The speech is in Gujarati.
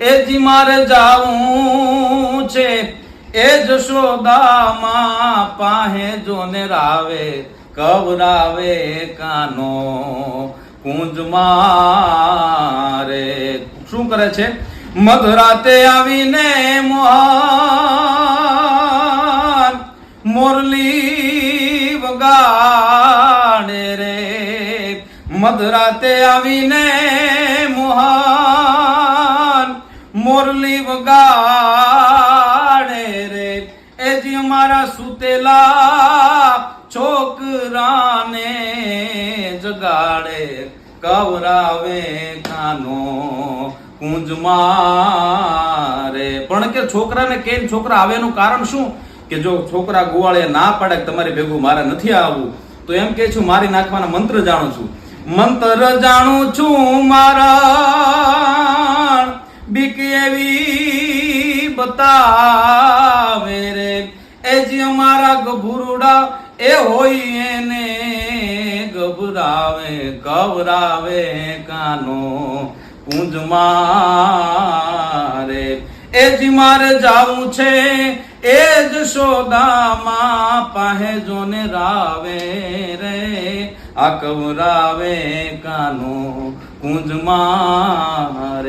એ જી મારે જાવું છે, એ જશોદામાં પાહે જોને રાવે, કવરાવે કાનો કુંજ મારે. શું કરે છે? મધરાતે આવીને મોહન મોરલી વગાડે રે. મધરાતે આવીને મોરલી વગાડે રે. એ જે અમારા સુતેલા છોકરાને જગાડે. કવરાવે કાનો કુંજ મારે. પણ કે છોકરાને કેમ છોકરા આવેનું કારણ શું? કે જો છોકરા ગોવાળે ના પાડે તમારી ભેગું મારે નથી આવવું, તો એમ કે છું, મારી નાખવાના મંત્ર જાણું છું. મંત્ર જાણું છું, મારા બતાવે રે. એ જે અમારા ગભુરડા, એ હોય એને ગભરાવે ગભરાવે કાનો કુંજ મારે એ જ મારે જાવું છે, એ જ સોદામાં પાહે જોને રાવે રે. આ કવરાવે કાનો કુંજ મારે